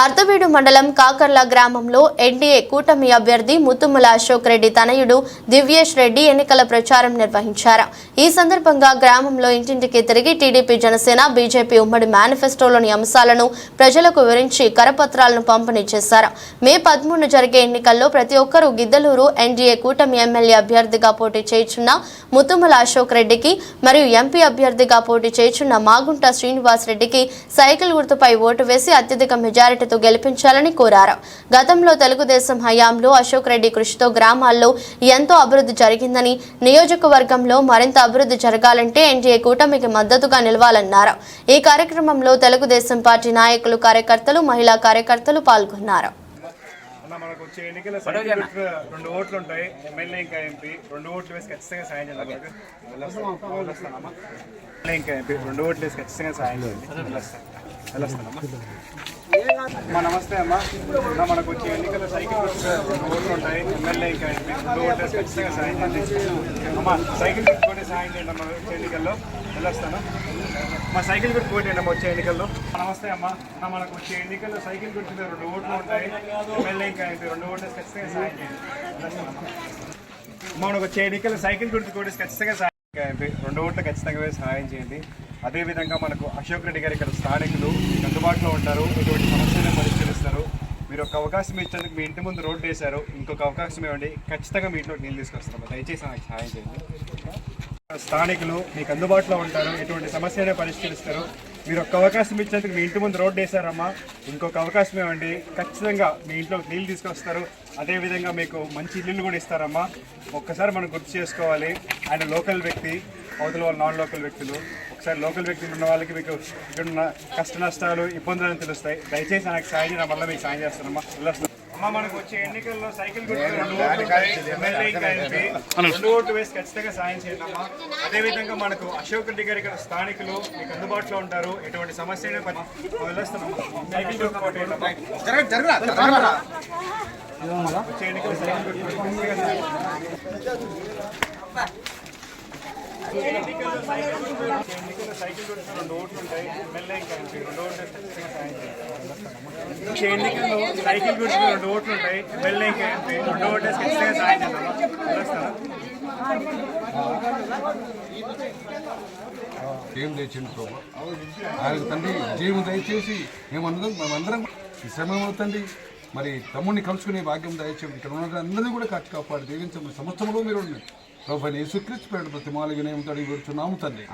అర్ధవీడు మండలం కాకర్ల గ్రామంలో ఎన్డీఏ కూటమి అభ్యర్థి ముత్తుముల అశోక్ రెడ్డి తనయుడు దివ్యేష్ రెడ్డి ఎన్నికల ప్రచారం నిర్వహించారు. ఈ సందర్భంగా గ్రామంలో ఇంటింటికి తిరిగి టీడీపీ జనసేన బీజేపీ ఉమ్మడి మేనిఫెస్టోలోని అంశాలను ప్రజలకు వివరించి కరపత్రాలను పంపిణీ చేశారు. మే పదమూడు జరిగే ఎన్నికల్లో ప్రతి ఒక్కరూ గిద్దలూరు ఎన్డీఏ కూటమి ఎమ్మెల్యే అభ్యర్థిగా పోటీ చేయుచున్న ముత్తుముల అశోక్ రెడ్డికి మరియు ఎంపీ అభ్యర్థిగా పోటీ చేయుచున్న మాగుంట శ్రీనివాస్ రెడ్డికి సైకిల్ గుర్తుపై ఓటు వేసి అత్యధిక మెజారిటీ మెజారిటీతో గెలిపించాలని కోరారు. గతంలో తెలుగుదేశం హయాంలో అశోక్ రెడ్డి కృషితో గ్రామాల్లో ఎంతో అభివృద్ధి జరిగిందని నియోజకవర్గంలో మరింత అభివృద్ధి జరగాలంటే ఎన్డీఏ కూటమికి మద్దతుగా నిలవాలన్నారు. ఈ కార్యక్రమంలో తెలుగుదేశం పార్టీ నాయకులు కార్యకర్తలు మహిళా కార్యకర్తలు పాల్గొన్నారు. అన్న మనకు వచ్చే ఎన్నికల రెండు ఓట్లు ఉంటాయి. ఎమ్మెల్యే ఇంకా ఎంపీ. రెండు ఓట్లు వేసి ఖచ్చితంగా సాయం చేయాలి. ఎమ్మెల్యే ఇంకా ఎంపీ. రెండు ఓట్లు వేసి ఖచ్చితంగా సాయం చేయండి వెళ్ళొస్తాను వెళ్ళొస్తానమ్మా. అమ్మా నమస్తే అమ్మా. మనకు వచ్చే ఎన్నికల సైకిల్ రెండు ఓట్లు ఉంటాయి. ఎమ్మెల్యే ఇంకా ఎంపీ రెండు ఖచ్చితంగా సాయం చేయండి అమ్మా సైకిల్ పెట్టుకుంటే సాయం చేయండి అమ్మా వచ్చే ఎన్నికల్లో వెళ్ళొస్తాను. మా సైకిల్ గుర్తు పోటీ వచ్చే ఎన్నికల్లో. నమస్తే అమ్మా. మనకు వచ్చే ఎన్నికల్లో సైకిల్ గుర్తు రెండు ఓట్లు ఉంటాయి. ఎమ్మెల్యే ఇంకా ఎంపీ రెండు ఓట్లు ఖచ్చితంగా సాయం చేయండి. మనకు వచ్చే ఎన్నికల్లో సైకిల్ గుర్తు కూడా ఖచ్చితంగా సాయం ఎంపీ రెండు ఓట్లు ఖచ్చితంగా సహాయం చేయండి. అదేవిధంగా మనకు అశోక్ రెడ్డి గారు ఇక్కడ స్థానికులు అందుబాటులో ఉంటారు. ఎటువంటి సమస్యలను పరిష్కరిస్తారు. మీరు ఒక అవకాశం ఇచ్చేందుకు మీ ఇంటి ముందు రోడ్డు వేశారు. ఇంకొక అవకాశం ఇవ్వండి. ఖచ్చితంగా మీ ఇంట్లో నీళ్ళు తీసుకొస్తాము. దయచేసి నాకు సహాయం చేయండి. స్థానికులు మీకు అందుబాటులో ఉంటారు. ఎటువంటి సమస్యనే పరిష్కరిస్తారు. మీరు ఒక్క అవకాశం ఇచ్చేందుకు మీ ఇంటి ముందు రోడ్డు వేశారమ్మా. ఇంకొక అవకాశం ఇవ్వండి. ఖచ్చితంగా మీ ఇంట్లో నీళ్ళు తీసుకొస్తారు. అదేవిధంగా మీకు మంచి ఇల్లు కూడా ఇస్తారమ్మా. ఒక్కసారి మనం గుర్తు చేసుకోవాలి. ఆయన లోకల్ వ్యక్తి. అవతల వాళ్ళు నాన్ లోకల్ వ్యక్తులు. ఒకసారి లోకల్ వ్యక్తులు ఉన్న వాళ్ళకి మీకు ఇక్కడ ఉన్న కష్ట నష్టాలు ఇబ్బందులు తెలుస్తాయి. దయచేసి నాకు సాయం చేయడం. వల్ల మీకు సాయం చేస్తానమ్మా వెళ్ళొస్తాను. అమ్మా మనకు వచ్చే ఎన్నికల్లో సైకిల్ రెండు ఓట్లు వేసి ఖచ్చితంగా సాయం చేయండి అమ్మా. అదేవిధంగా మనకు అశోక్ రెడ్డి గారి ఇక్కడ స్థానికులు మీకు అందుబాటులో ఉంటారు. ఎటువంటి సమస్య వెళ్ళొస్తున్నాం. సైకిల్. వచ్చే ఎన్నికల్లో సైకిల్ గుర్తు వేసి ఖచ్చితంగా సాయం ఎన్నికల్లో సైకిల్ గురించి రెండు ఓట్లు ఉంటాయి ఎమ్మెల్యే ఇంకా రెండు ఓట్లు ఖచ్చితంగా సాయం సైకిల్ రెండు ఓట్లు ఉంటాయి ఎమ్మెల్యే రెండు ఓట్లు ఏం తెచ్చింది ప్రభు? ఆయన తండ్రి జీవం దయచేసి మేమందరం మేమందరం ఈ మరి తమ్ముడిని కలుసుకునే భాగ్యం దయచేసి ఇక్కడ ఉన్న అందరినీ కూడా కాచి కాపాడు. దీవించమని సమస్తంలో మీరు ఉన్నాయి ప్రభు యేసుక్రీస్తు పేరు ప్రతి మాలిగా నేను పెడుతున్నాము తండ్రి